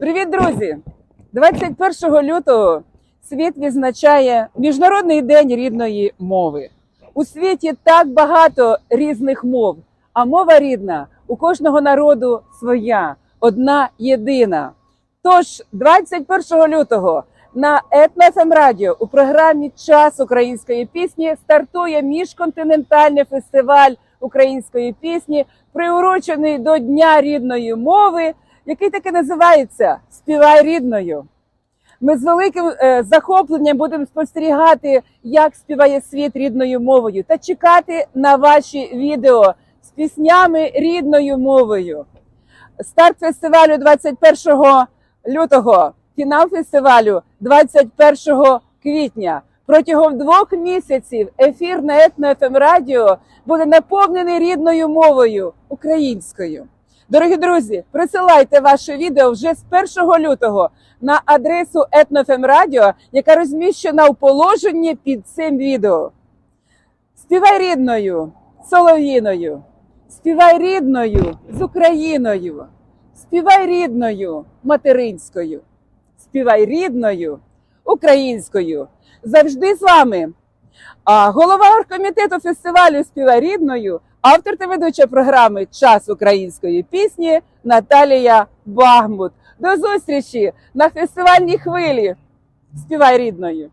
Привіт, друзі! 21 лютого світ відзначає Міжнародний день рідної мови. У світі так багато різних мов, а мова рідна у кожного народу своя, одна єдина. Тож 21 лютого на Етнофем Радіо у програмі Час української пісні стартує міжконтинентальний фестиваль української пісні, приурочений до Дня рідної мови, який таки називається Співай рідною. Ми з великим е, захопленням будемо спостерігати, як співає світ рідною мовою, та чекати на ваші відео з піснями рідною мовою. Старт фестивалю 21 лютого, фінал фестивалю 21 квітня. Протягом двох місяців ефір на Етно-ФМ Радіо буде наповнений рідною мовою українською. Дорогі друзі, присилайте ваше відео вже з 1 лютого на адресу Етнофем Радіо, яка розміщена у положенні під цим відео. Співай рідною, солов'їною, співай рідною з Україною, співай рідною материнською, співай рідною українською. Завжди з вами. А голова оргкомітету фестивалю Співай рідною, автор та ведуча програми Час української пісні Наталія Багмут. До зустрічі на фестивальній хвилі. Співай рідною.